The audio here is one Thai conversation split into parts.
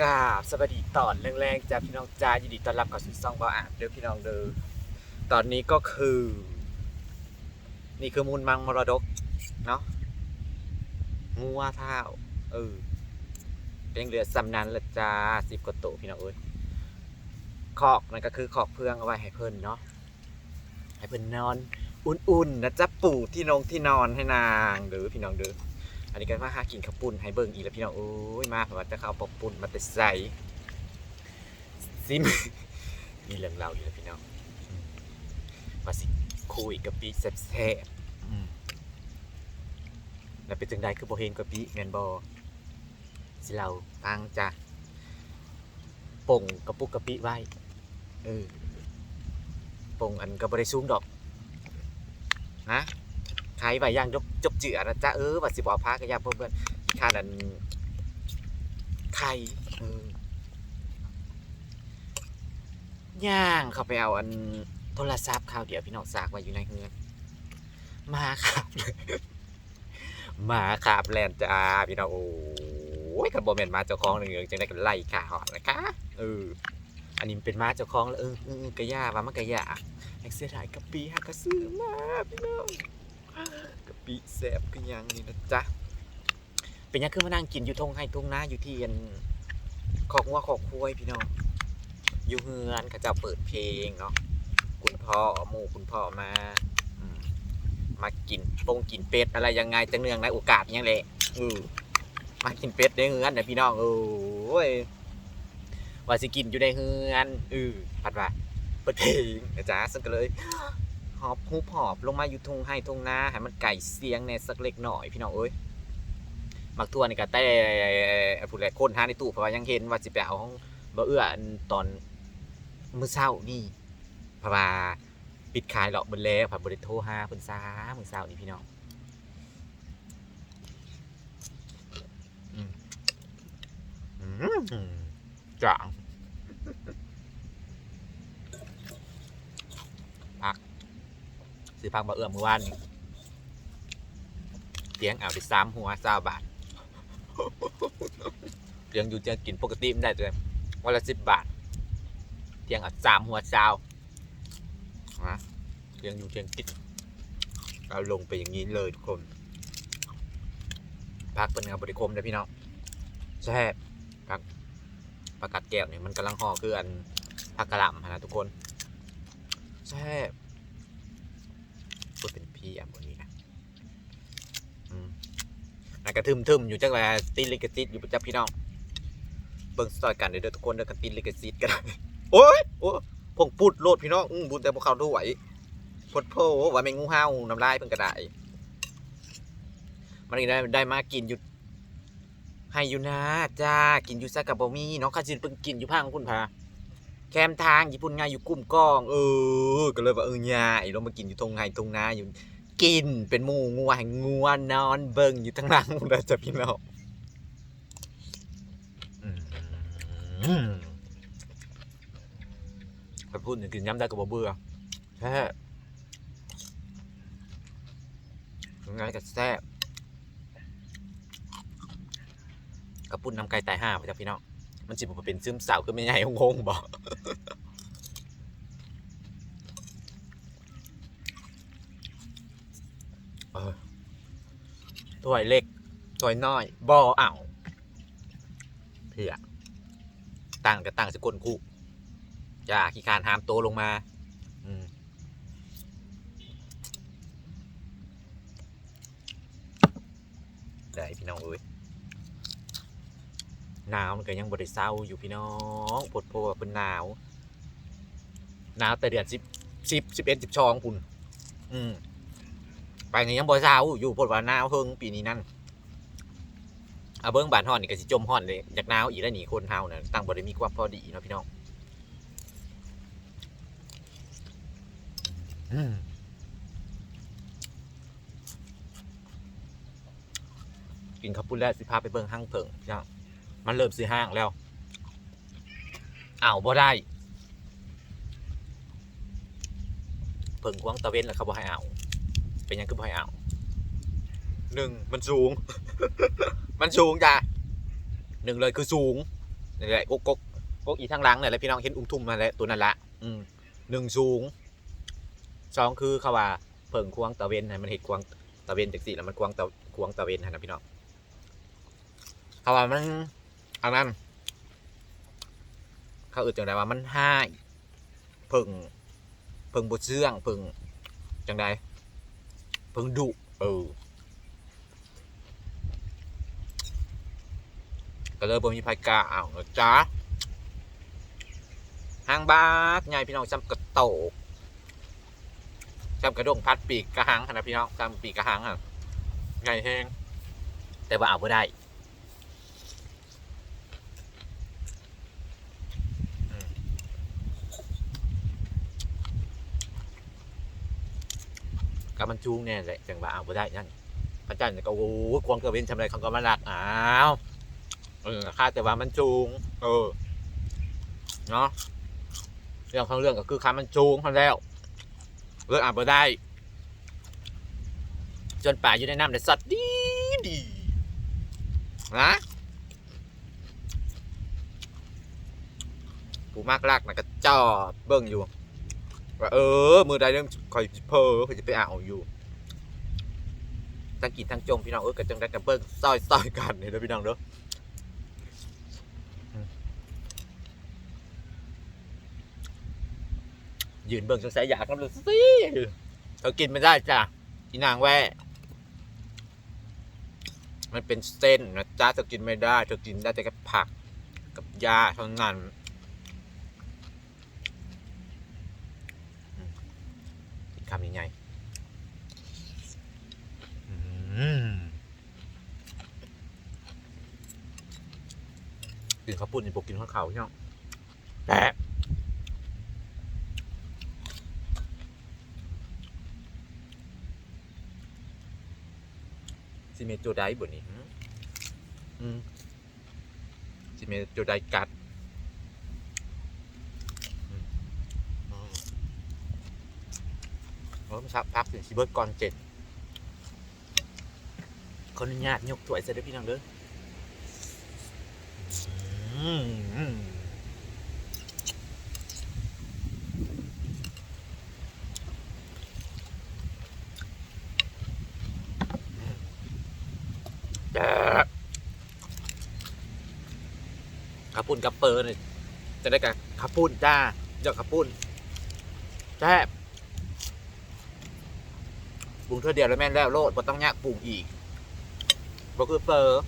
กราบสวัสดีตอนแรงๆจากพี่น้องจ้ายินดีต้อนรับเข้าสู่ซ่องบ่าอาบเด้อพี่น้องเด้อตอนนี้ก็คือ นี่คือมูลมังมรดกเนาะงัวเท้าเออเป็นเหลือสำนันละจ้าสิบกว่าโตวพี่น้องเอ้ยคอกนั่นก็คือคอกเพื่องเอาไว้ให้เพิ่นเนาะให้เพิ่นนอน อุ่นๆนะจ๊ะปู่ที่นงที่นอนให้นางเด้อพี่น้องเด้อ นนี้ก็มาหากินข้าวปุ้นให้เบิ่งอีกแล้วพี่น้องโอ้ยมาเพราะว่าจะเข้าวปอกปุ้นมาแต่ใส่ซิมมีเรื่องเล่าอยู่แล้วพี่น้องมาสิคุยกับปีแซ่บๆแล้วเป็นจังใดคือบ่เห็นกับปีแมนบ่สิเราฟังจ้ะป่งกระปุกกะปิไว้เออป่งอันก็บ่ได้สูงดอก นะ ใครไปย่างจบจบเจือนะจ๊ะเออว่าสิบอาพาก็ย่างเพื่อนๆค่าดันไข่ย่างเขาไปเอาอันโทรศัพท์ข่าวเดี๋ยวพี่น้องสากไว้อยู่ในเฮือนมาครับมาครับแลนจ้าพี่น้องโอ้ยกันบอแมนมาเจ้าของหนึ่งจังได้กันไล่ขาหอดนะคะเอออันนี้เป็นมาเจ้าของแล้วเออเออกระยาว่ามันกระยาแอกเสียดายกะปีหักกระซื้อมาพี่น้อง ปิแสบคือยังนี่นะจ๊ะ เป็นยังคือมานั่งกินอยู่ทงให้ทงนาอยู่ที่อันขอกงัวขอกควายพี่น้อง อยู่เฮือนเขาเจะเปิดเพลงเนาะ คุณพ่อหมู่คุณพ่อมา มากินปงกินเป็ดอะไรยังไงจะเนืองในโอกาสอิหยังแหละเออมากินเป็ดในเฮือนนะพี่น้องโอ้ยว่าสิกินอยู่ในเฮือนเออพัดว่าเปิดเพลงนะจ๊ะซึ่งก็เลย หอบฮูบหอบลงมาอยู่ทุ่งให้ทุ่งนาให้มันไก่เสียงในสักเล็กหน่อยพี่น้องเอ้ยมักทั่วนี่ก็แต่ผู้แหลคนหาในตู้เพราะว่ายังเห็นว่าสิไปเอาของบ่เอื้อตอนมื้อเช้านี่เพราะว่าปิดขายหรอกเบิ่แล้วผ่าบ่ได้โทรหาเพิ่นซามื้อเช้านี่พี่น้องอืมอืมจัง ซื้อพักมาเอื้อมเมื่อวานนี่เตียงเอาไปสามหัวเจ้าบาทเตียงอยู่เตียงกินปกติไม่ได้เลยวันละสิบบาทเตียงเอาสามหัวเจ้าฮะเตียงอยู่เตียงกินเอาลงไปอย่างนี้เลยทุกคนพักเป็นงานบริคมนะพี่น้องแซ่บพักประกัดแก้วเนี่ยมันกำลังห่อคืออันผักกระลำนะทุกคนแซ่บ พูดเป็นพี่อะบนนี้นะอืมนั่น กระทึมทึมอยู่จังไรตีลิกซิตอยู่ประจับพี่น้องเบิ่งสตอยกันเดี๋ยวทุกคนเดี๋ยวกันตีลิกซิตกันโอ้ยโอ้พงพูดโลดพี่น้องอืมบุญแต่พวกเขาด้วยพดโพว่าไม่งูเห่าน้ำลายเพิ่นกระไดมันได้ได้มากินอยู่ให้อยู่นะจ้ากินอยู่ซะกับบมี่น้องข้าจินเพิ่งกินอยู่พังคุณพาแคมทางญี่ปุ่นไงอยู่กลุ่มกอง เออ ก็เลยว่าเออญาไอ้ลงมากินอยู่ตรงไงตรงนาอยู่ กินเป็นหมูงัวหงัวนอนเบิ่งอยู่ทั้งหลังเราจะพี่น้องอืมไปพูดถึงกินย้ำได้กับบ่เบื่อแซ่งไงก็แซ่บกระปุ่นน้ำไก่ตายห้าไปจ้ะพี่น้องมันจิบมาเป็นซึมเศร้าคือไม่ใหญ่งงๆบอกเออ ถ้วยเล็กถ้วยน้อยบอเอาเพื่อตั้งกับตั้งสกุลคู่จ้าขี้คานหามโตลงมา อืมได้พี่น้องเอ้ยหนาวมันก็ยังบริเศร้าอยู่พี่น้องปวดโพว่าเป็นหนาวหนาวแต่เดือนสิบสิบสิบเอ็ดสิบชองคุณอืม ไปนี่ยังบริเศร้าอยู่ปวดว่าหนาวเฮิงปีนี้นั่นเอาเบิ้งบานห่อนนี่ก็สิจมห่อนเลยอยากหนาวอีกแล้วหนีคนเฮานะตั้งบริมีความพอดีเนาะพี่น้องกินข้าวปุ้นแล้วสิพาไปเบิ้งห้างเพิงพี่น้องมันเริ่มซื้อห้างแล้วอ้าวบ่ได้เพิ่งควงตะเวนแล้วเขาบ่ให้เอาว เป็นยังคือบ่ให้เอาหนึ่งมันสูง มันสูงจ้ะหนึ่งเลยคือสูงนี่แหละกกกกกกอีทางหลังเนี่ยแหละพี่น้องเห็นอุ้มทุ่มมาแล้วตัวนั่นละอืมหนึ่งสูงสองคือเขาว่าเพิ่งควงตะเวนให้มันเห็ดควงตะเวนจากสี่แล้วมันควงตะควงตะเวนนะพี่น้องเขาว่ามันอันนั้น เขาอึดจังไดว่ามันห้าเพิ่งเพิ่งบดเชื่องเพิ่งจังได พิ่งดุเออก็เลยบ่มีไผกล้าเอานะจ๊ะหางบากไงพี่น้องจำกระโตกจำกระดงพัดปีกกระหังขนาดพี่น้องจำปีกกระหังอะไงเฮงแต่ว่าเอาบ่ได้ ก็มันจูงแน่แหละจังหว่าเอาบ่ได้นั่นพระจันทร์ก็โอ้โหควงกระเวนทำอะไรเขาก็มาลักอ้าวเออค่าแต่ว่ามันจูง เออเนาะเรื่องของเรื่องก็คือคำมันจูงเขาแล้วเลิกอ่านไปได้ จนป่าอยู่ในน้ำได้สัตว์ดีดีนะผู้มากลากนะก็จอเบิ่งอยู่ ว่าเออ มือใดเรื่องคอยเพอคอยจะไปอ่าวอยู่ทั้งกินทั้งจมพี่น้องเออกันจังได้กันเบิ่งซอยซอยกันเนี่ยเด้อพี่น้องเด้อยืนเบิ่งสงสัยอยากกันเลยสิเธอกินไม่ได้จ้ะอีนางแว่มันเป็นเส้นนะจ้าเธอกินไม่ได้เธอกินได้แต่กับผัก กับยาเท่านั้นอืมกินคำยังไงอืม กินข้าวปุ้นนี่พวกกินข้าวเขาใช่ไหมแต่สิเมโจไดบนนี้หืมอืมสิเมโจไดกัดอืมอืมโอ้ยมันสักพักถึงสิเบิร์ดก่อนเจ็ด คนอนุญาตยกถ้วยเสร็จแล้วพี่น้องเด้อขับปุ่นกับเปิร์เนี่ยจะได้กับขับปุ่นจ้าเจ้าขับปุ่นแจ๊บปรุงเท่าเดียวแล้วแม่นแล้วโลดบ่ต้องยากปรุงอีก บ่คือเปอร์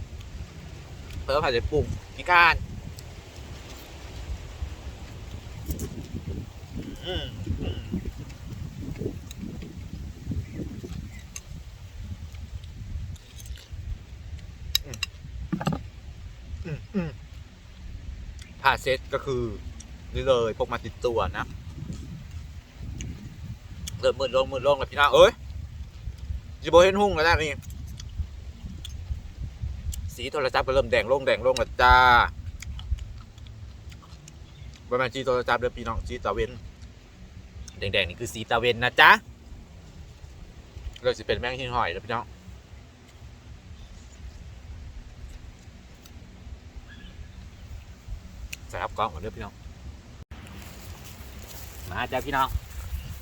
เปอร์ผ่านจะปรุงพี่การอืมอืมอืมอืมผ่าเซตก็คือ นี่เลยพกมาติดตัวนะเริ่มมืดลงมืดลงแล้วพี่น้องเอ้ยจิโบเห็นหุ่งแล้วนะนี่ สีโทรศัพท์ก็เริ่มแดงลงแดงลงแล้วจ้าประมาณสีโทรศัพท์เด้อพี่น้องสีตะเวนแดงๆนี่คือสีตะเวนนะจ๊ะเลยสิเป็นแมงหินหอยแล้วพี่น้องใส่อัพกล้องก่อนเด้อพี่น้อง มาจ้าพี่น้อง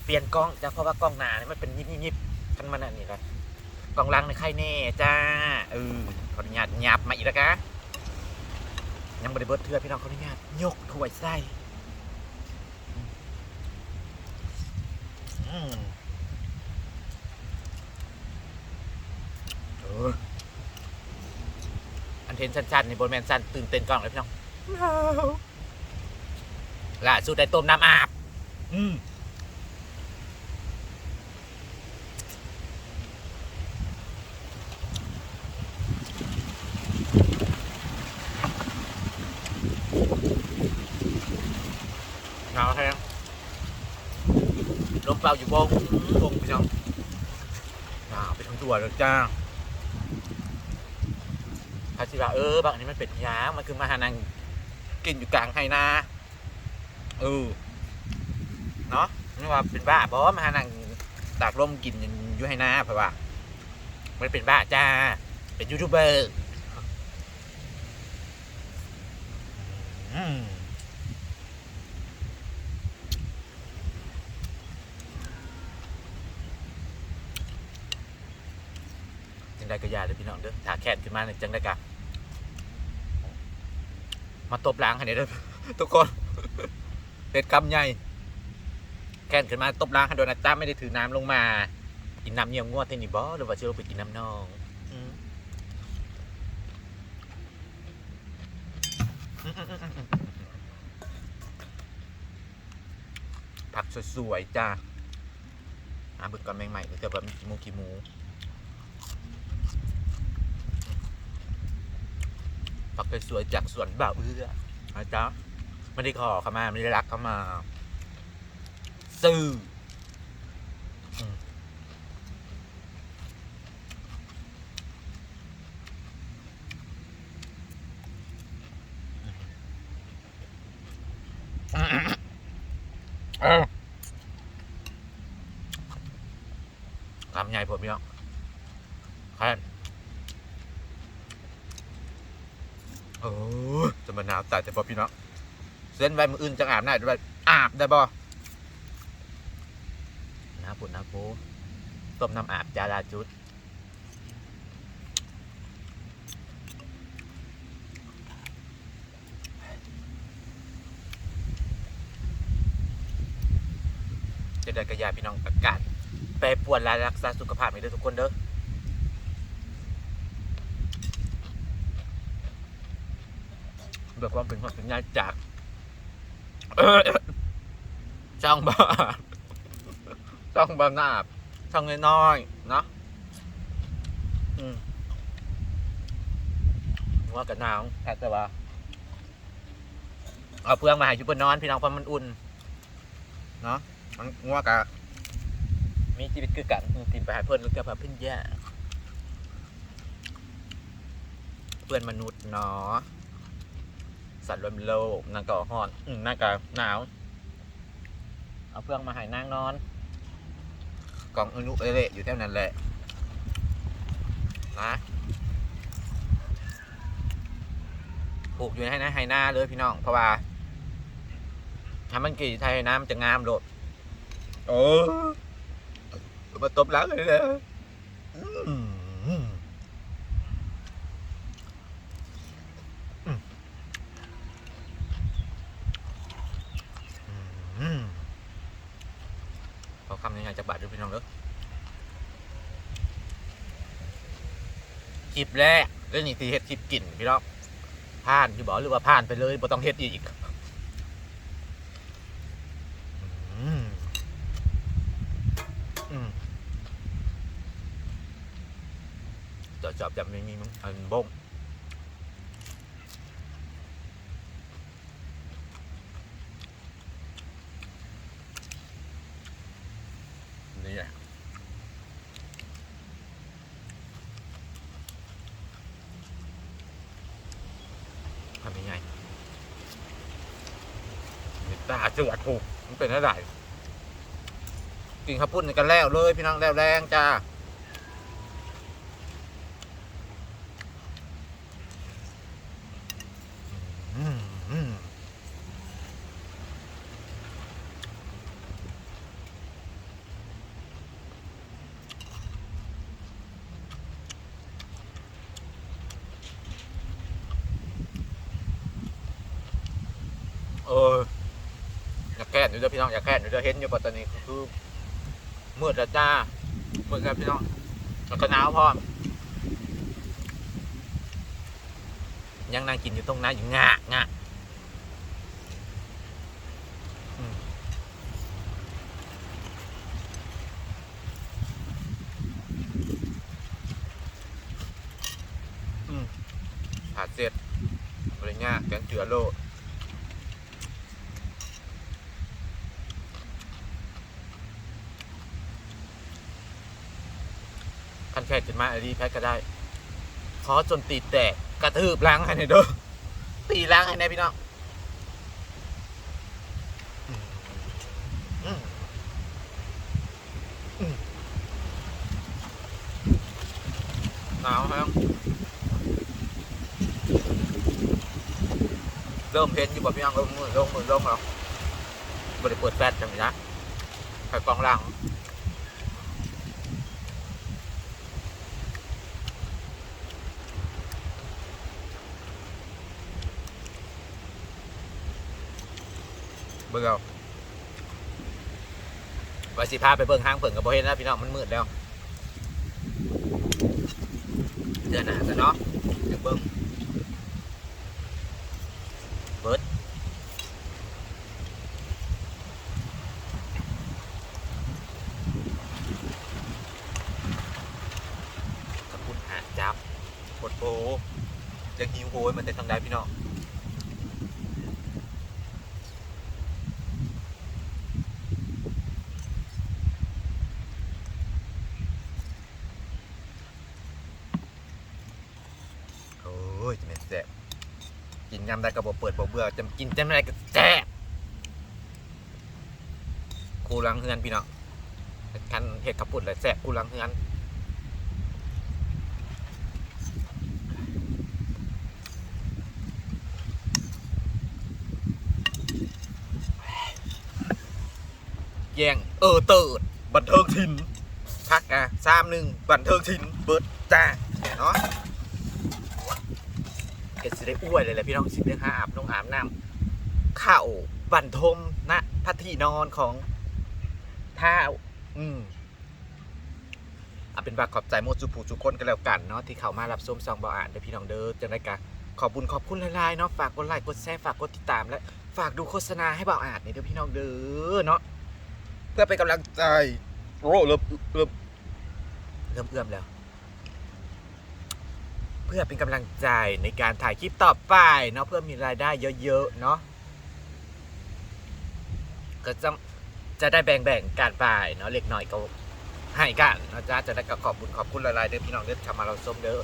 เปลี่ยนกล้องจ้าเพราะว่ากล้องหนาเนี่ยมันเป็นยิบยิบยิบกันมันอันนี้ละ กองลังในใครแน่จ้าเออขออนุญาตหยับมาอีกแล้วกะยังบริเบิดเทือพี่น้องขออนุญาตยกถ้วยใส่อืมเอออันเทนสั้นๆในบนแมนสั้นตื่นเต้นกล้องเลยพี่น้องล่าสุดได้ต้มน้ำอาบ อืม หนาวแห้งลมเปล่าอยู่บงบงพี่น้องหนาวไปทั้งตัวเลยจ้าถ้าสิว่าเออบางอันนี้มันเป็ดยางมันคือมาหานังกินอยู่กลางไฮนาเออเนาะนี่ว่าเป็นบ้าบอมาหานังตากลมกินอยู่ไฮนาเพราะว่ามันเป็นบ้าจ้า เป็นยูทูบเบอร์ อืม งได้ก็ยาเลยพี่น้องเด้อถ้าแค้นขึ้นมาเนี่ยจังได้กะมาตบล้างให้เด้อทุกคนเป็นกำใหญ่แค้นขึ้นมาตบล้างให้โดยนะจ้าไม่ได้ถือน้ำลงมา กินน้ำเยี่ยมงวดเทนี่บอหรือว่าจะลงไปกินน้ำนองผักสวยๆจ้าอาบึกก่อนใหม่เดี๋ยวแบบมีขี้มูขี้มู ผักสวยจากสวนบ่าวเอื้อนะจ๊ะไม่ได้ขอเข้ามาไม่ได้รักเข้ามา ซื้อทำใหญ่ผมพี่น้องแค่โอจะมาหนาวตายแต่พอพี่น้องเส้นไว้มืออื่นจะอาบได้ด้วยอาบได้บ่น้ำปุ่นน้ำปูต้มน้ำอาบจาราจุดจะได้กระยาพี่น้องอากาศแปรปรวนและรักษาสุขภาพให้ด้วยทุกคนเด้อ เบิกความเป็นความเป็นงาจากช่องบ้าช่องบ้าหน้าช่องน้อยๆเนาะว่ากันหนาวแค่แต่ว่าเอาเพื่องมาให้อยุบนอน พี่น้องเพราะมันอุ่น เนาะมันงัวกะมีชีวิตคือกัน tìm ไปหาเพื่อนแล้วก็แบบเพื่อนแย่เพื่อนมนุษย์เนาะ สัตว์รวมโลกนางก่อฮอนอืมนางก่หนาว เอาเพื่องมาใหายนางนอนกล่องอนุเอเละอยู่แถวนั้นแหละนะปลูกอยู่ในไฮหน้าเลยพี่น้อง เพราะว่าถ้ามันกี่ไทยน้ำจะงามโดดโอ้มาตบหลังเลยนะอืมอืมอืมอืมขอคำยังไงจะบาดด้วยพี่น้องเด้อค ลิปแรกเรื่องนี้ที่เฮ็ดคลิปกินพี่น้องผ่านพี่บอกหรือว่าผ่านไปเลยบ่ต้องเฮ็ดอีกอืมอืมจอบจับไม่มีมั้งอันบง ทำยังไงตาเจือดผูกมันเป็นอะไรกินข้าวปุ้นกันแล้วเลย พี่น้องแล้วแรงจ้า อืมอืม เอออยากแก้หนูเด้อพี่น้องอยากแก้หนูเด้อเห็นอยู่ปัตตานีคือมืดแล้วจ้ามืดครับพี่น้องแล้วก็หนาวพร้อมยังนั่งกินอยู่ตรงนั้นอยู่งะงะผ่าเสร็จบริงะแกงเจือโล คันแพทย์ขึ้นมาอันนี้แพทย์ก็ได้ขอจนตีแตกกระทืบล้างให้หน่อยเด้อตีล้างให้หน่พี่น้องอืมอืมอืมหนาวครับเริ่มเห็นอยู่แบ่พี่น้องลงมือลงมือลงแล้วบ่ได้เปิดแฟลชจังนะไปกองหลัง เบิ่งเอาวสิพาไปเบิ่งห้างเพิ่งกับบ่เห็นแล้วพี่น้องมันมืดแล้วเดือนหน้าซะเนาะเดี๋ยวเบิ่งเบิดขอบคุณหาจับกดโบจะหิวโหยมันแต่ทางใดพี่น้องโอ้ยจะเป็นแซ่บกินยำ ได้ก็บ่เปิดบ่เบื่อจะกินจำได้ก็แซ่บคูลังเฮือนพี่น้องคันเห็ดขับปุ่นเลยแซ่บคูลังเฮือนแย่งเออเติดบันเทิงทินพักอะสามหนึ่งบันเทิงทินเบิดจ้าเนาะ ก็สิได้อ้วยเลยแหละพี่น้องสิได้หาอาบน้องอาบน้ำข้าวบันทมนะพัที่นอนของท้าอืมเอาเป็นว่าขอบใจโมดสุภูสุคนกันแล้วกันเนาะที่เข้ามารับชมซองบออ่านเด้อพี่น้องเด้อจังไดกะขอบุญขอบคุณหลายๆเนาะฝากกดไลค์กดแชร์ฝากกดติดตามและฝากดูโฆษณาให้บ่าวอ่านนี่เด้อพี่น้องเด้อเนาะเพื่อเป็นกำลังใจโอ้เริ่มเริ่มเริ่มเอื้อมแล้ว เพื่อเป็นกำลังใจในการถ่ายคลิปต่อไปเนาะเพื่อมีรายได้เยอะๆเนาะก็จะจะได้แบ่งๆการไปเนาะเล็กน้อยก็ให้กันนะจ้าจะได้ก็ขอบคุณขอบคุณหลายๆเด้อพี่น้องเด้อทำมาเราส้มเด้อ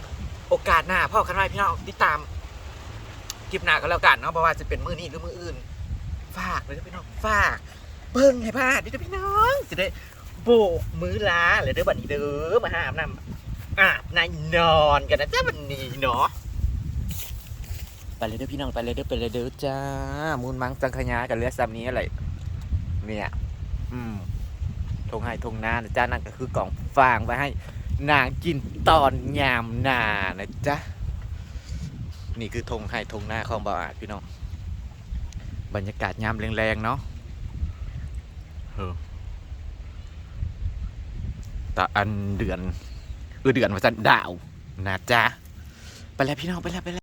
โอกาสหน้าพ่อกันไว้พี่น้องติดตามคลิปหน้าก็แล้วกันเนาะเพราะว่าจะเป็นมือนี้หรือมืออื่น ฝากเลยเด้อพี่น้องฝากเบิ่งให้พลาดเด้อพี่น้องสิได้โบกมือลาเลยเด้อบัดนี้เด้อมาหาอาบน้ำ อาบนายนอนกันนะจ้าวันนี้เนาะไปเลยเด้อพี่น้องไปเลยเด้อไปเลยเด้อจ้ามูลมังจังขยากันเรือซ้ำนี้อะไรเนี่ยอืมทงให้ทงนานะจ้านั่นก็คือกล่องฟางไว้ให้ นางกินตอนยามนานะจ๊ะนี่คือทงให้ทงนาของบ่าวอาจพี่น้องบรรยากาศยามแรงๆเนาะเออตะอันเดือน เออเดือนว่าจันดาวนะจ๊ะ ไปแล้วพี่น้องไปแล้วไปแล้ว